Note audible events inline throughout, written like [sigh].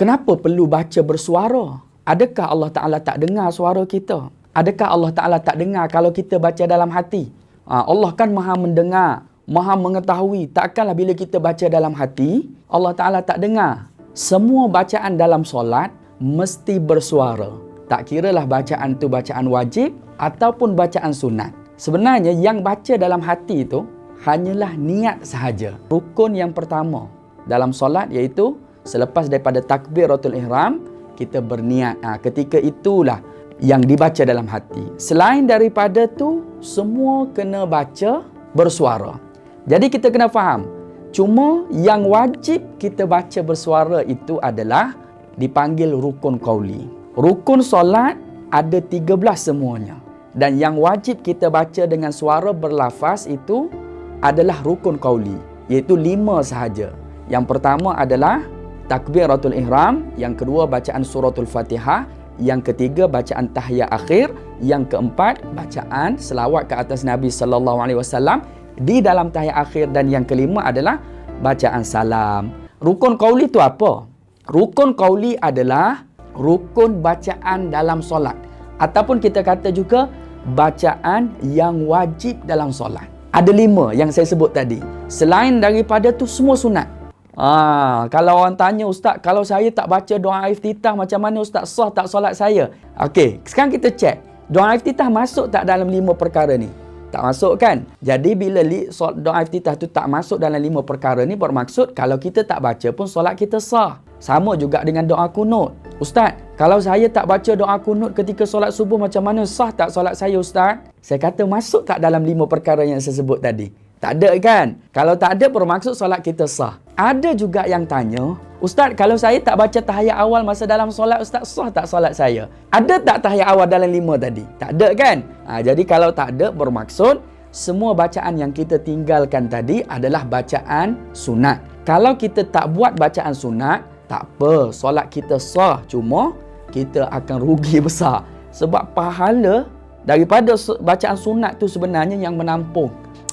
Kenapa perlu baca bersuara? Adakah Allah Ta'ala tak dengar suara kita? Adakah Allah Ta'ala tak dengar kalau kita baca dalam hati? Ha, Allah kan maha mendengar, maha mengetahui. Takkanlah bila kita baca dalam hati, Allah Ta'ala tak dengar. Semua bacaan dalam solat mesti bersuara. Tak kiralah bacaan tu bacaan wajib ataupun bacaan sunat. Sebenarnya yang baca dalam hati itu hanyalah niat sahaja. Rukun yang pertama dalam solat iaitu selepas daripada takbiratul ihram kita berniat. Ha, ketika itulah yang dibaca dalam hati. Selain daripada tu semua kena baca bersuara. Jadi kita kena faham. Cuma yang wajib kita baca bersuara itu adalah dipanggil rukun qauli rukun solat ada 13 semuanya. Dan yang wajib kita baca dengan suara berlafaz itu adalah rukun qauli iaitu lima sahaja. Yang pertama adalah takbiratul ihram, yang kedua bacaan suratul Fatihah, yang ketiga bacaan tahiyat akhir, yang keempat bacaan selawat ke atas Nabi sallallahu alaihi wasallam di dalam tahiyat akhir dan yang kelima adalah bacaan salam. Rukun qauli itu apa? Rukun qauli adalah rukun bacaan dalam solat ataupun kita kata juga bacaan yang wajib dalam solat. Ada lima yang saya sebut tadi. Selain daripada tu semua sunat. Ha, kalau orang tanya ustaz, kalau saya tak baca doa iftitah macam mana ustaz sah tak solat saya? Okey, sekarang kita cek. Doa iftitah masuk tak dalam lima perkara ni? Tak masuk kan? Jadi bila doa iftitah tu tak masuk dalam lima perkara ni bermaksud kalau kita tak baca pun solat kita sah. Sama juga dengan doa kunut. Ustaz, kalau saya tak baca doa kunut ketika solat subuh macam mana sah tak solat saya ustaz? Saya kata masuk tak dalam lima perkara yang saya sebut tadi? Tak ada kan? Kalau tak ada bermaksud solat kita sah. Ada juga yang tanya, Ustaz kalau saya tak baca tahiyat awal masa dalam solat, Ustaz sah tak solat saya? Ada tak tahiyat awal dalam lima tadi? Tak ada kan? Ha, jadi kalau tak ada bermaksud semua bacaan yang kita tinggalkan tadi adalah bacaan sunat. Kalau kita tak buat bacaan sunat, tak apa, solat kita sah. Cuma kita akan rugi [laughs] besar. Sebab pahala daripada bacaan sunat tu sebenarnya yang menampung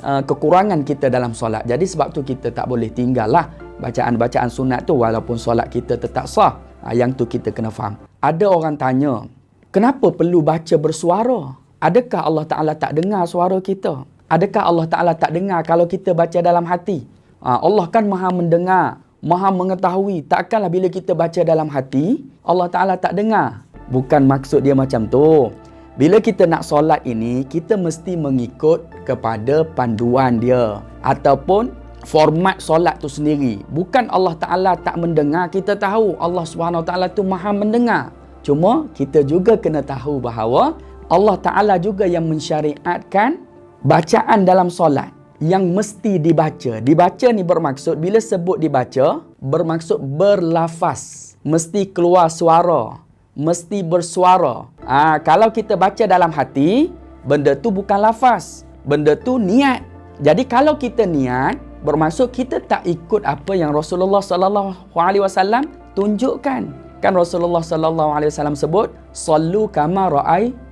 uh, kekurangan kita dalam solat. Jadi sebab tu kita tak boleh tinggallah bacaan-bacaan sunat tu walaupun solat kita tetap sah. Uh, yang tu kita kena faham. Ada orang tanya, kenapa perlu baca bersuara? Adakah Allah Ta'ala tak dengar suara kita? Adakah Allah Ta'ala tak dengar kalau kita baca dalam hati? Uh, Allah kan maha mendengar, maha mengetahui. Takkanlah bila kita baca dalam hati, Allah Ta'ala tak dengar. Bukan maksud dia macam tu. Bila kita nak solat ini, kita mesti mengikut kepada panduan dia ataupun format solat tu sendiri. Bukan Allah Taala tak mendengar, kita tahu Allah Subhanahu Taala tu Maha mendengar. Cuma kita juga kena tahu bahawa Allah Taala juga yang mensyariatkan bacaan dalam solat yang mesti dibaca. Dibaca ni bermaksud bila sebut dibaca bermaksud berlafaz, mesti keluar suara mesti bersuara. Ha, kalau kita baca dalam hati, benda tu bukan lafaz. Benda tu niat. Jadi kalau kita niat, bermaksud kita tak ikut apa yang Rasulullah sallallahu alaihi wasallam tunjukkan. Kan Rasulullah sallallahu alaihi wasallam sebut, "Sallu kama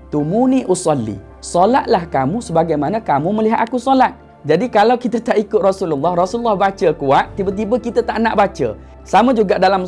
tumuni usalli." Solatlah kamu sebagaimana kamu melihat aku solat. Jadi kalau kita tak ikut Rasulullah, Rasulullah baca kuat, tiba-tiba kita tak nak baca. Sama juga dalam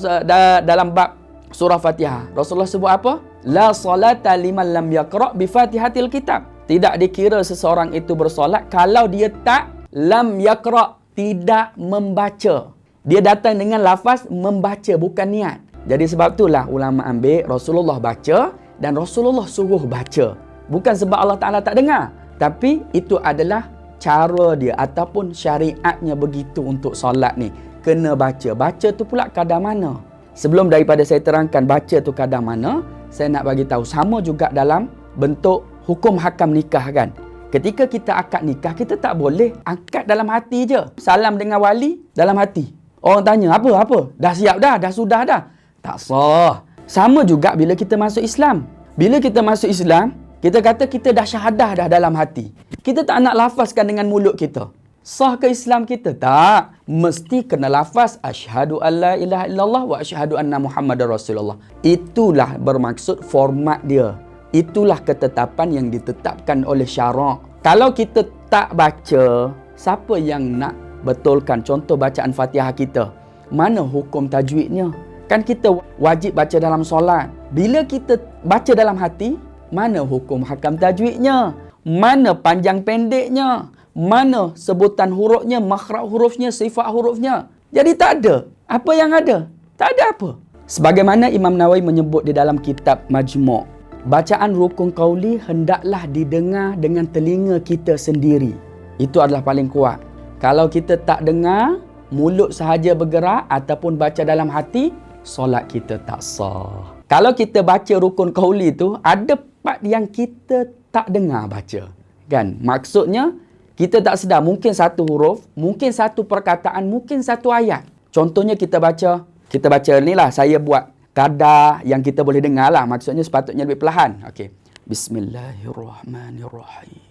dalam bab surah Fatihah. Rasulullah sebut apa? La salata liman lam yaqra bi Fatihatil kitab. Tidak dikira seseorang itu bersolat kalau dia tak lam yaqra, tidak membaca. Dia datang dengan lafaz membaca bukan niat. Jadi sebab itulah ulama ambil Rasulullah baca dan Rasulullah suruh baca. Bukan sebab Allah Taala tak dengar, tapi itu adalah cara dia ataupun syariatnya begitu untuk solat ni. Kena baca. Baca tu pula kadar mana? Sebelum daripada saya terangkan baca tu kadang mana, saya nak bagi tahu sama juga dalam bentuk hukum hakam nikah kan. Ketika kita akad nikah, kita tak boleh akad dalam hati je. Salam dengan wali dalam hati. Orang tanya, apa? Apa? Dah siap dah? Dah sudah dah? Tak sah. Sama juga bila kita masuk Islam. Bila kita masuk Islam, kita kata kita dah syahadah dah dalam hati. Kita tak nak lafazkan dengan mulut kita. Sah ke Islam kita? Tak. Mesti kena lafaz asyhadu alla ilaha illallah wa asyhadu anna muhammadar rasulullah. Itulah bermaksud format dia. Itulah ketetapan yang ditetapkan oleh syarak. Kalau kita tak baca, siapa yang nak betulkan contoh bacaan Fatihah kita? Mana hukum tajwidnya? Kan kita wajib baca dalam solat. Bila kita baca dalam hati, mana hukum hakam tajwidnya? Mana panjang pendeknya? Mana sebutan hurufnya, makhraj hurufnya, sifat hurufnya? Jadi tak ada. Apa yang ada? Tak ada apa. Sebagaimana Imam Nawawi menyebut di dalam kitab Majmu' bacaan rukun qauli hendaklah didengar dengan telinga kita sendiri. Itu adalah paling kuat. Kalau kita tak dengar, mulut sahaja bergerak ataupun baca dalam hati, solat kita tak sah. Kalau kita baca rukun qauli itu, ada part yang kita tak dengar baca. Kan? Maksudnya, kita tak sedar mungkin satu huruf, mungkin satu perkataan, mungkin satu ayat. Contohnya kita baca kita baca ni lah saya buat kadar yang kita boleh dengar lah. Maksudnya sepatutnya lebih perlahan. Okey. Bismillahirrahmanirrahim.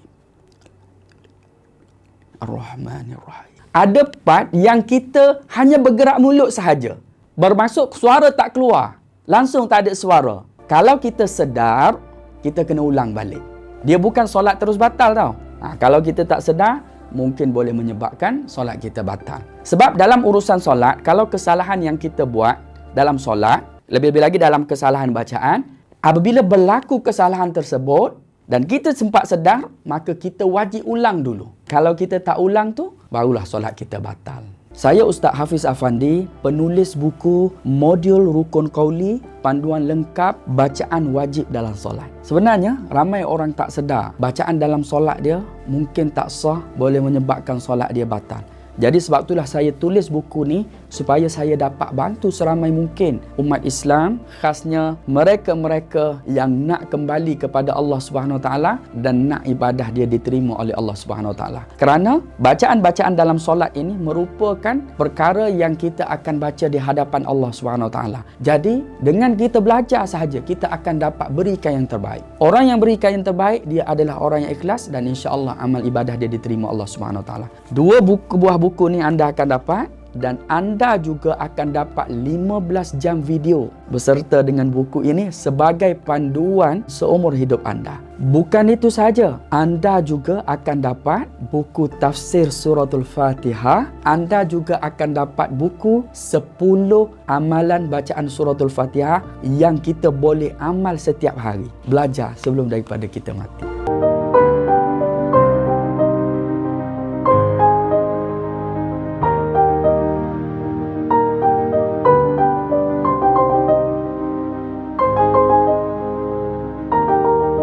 Arrahmanirrahim. Ada part yang kita hanya bergerak mulut sahaja. Bermaksud suara tak keluar. Langsung tak ada suara. Kalau kita sedar kita kena ulang balik. Dia bukan solat terus batal tau ha, kalau kita tak sedar mungkin boleh menyebabkan solat kita batal. Sebab dalam urusan solat, kalau kesalahan yang kita buat dalam solat, lebih-lebih lagi dalam kesalahan bacaan, apabila berlaku kesalahan tersebut dan kita sempat sedar, maka kita wajib ulang dulu. Kalau kita tak ulang tu, barulah solat kita batal. Saya Ustaz Hafiz Afandi, penulis buku Modul Rukun Qauli, panduan lengkap bacaan wajib dalam solat. Sebenarnya, ramai orang tak sedar bacaan dalam solat dia mungkin tak sah, boleh menyebabkan solat dia batal. Jadi sebab itulah saya tulis buku ni supaya saya dapat bantu seramai mungkin umat Islam khasnya mereka-mereka yang nak kembali kepada Allah Subhanahu taala dan nak ibadah dia diterima oleh Allah Subhanahu taala. Kerana bacaan-bacaan dalam solat ini merupakan perkara yang kita akan baca di hadapan Allah Subhanahu taala. Jadi dengan kita belajar sahaja kita akan dapat berikan yang terbaik. Orang yang berikan yang terbaik dia adalah orang yang ikhlas dan insya-Allah amal ibadah dia diterima Allah Subhanahu taala. Dua buku buah buku ni anda akan dapat dan anda juga akan dapat 15 jam video beserta dengan buku ini sebagai panduan seumur hidup anda. Bukan itu saja, anda juga akan dapat buku tafsir suratul Fatihah. Anda juga akan dapat buku 10 amalan bacaan suratul Fatihah yang kita boleh amal setiap hari. Belajar sebelum daripada kita mati.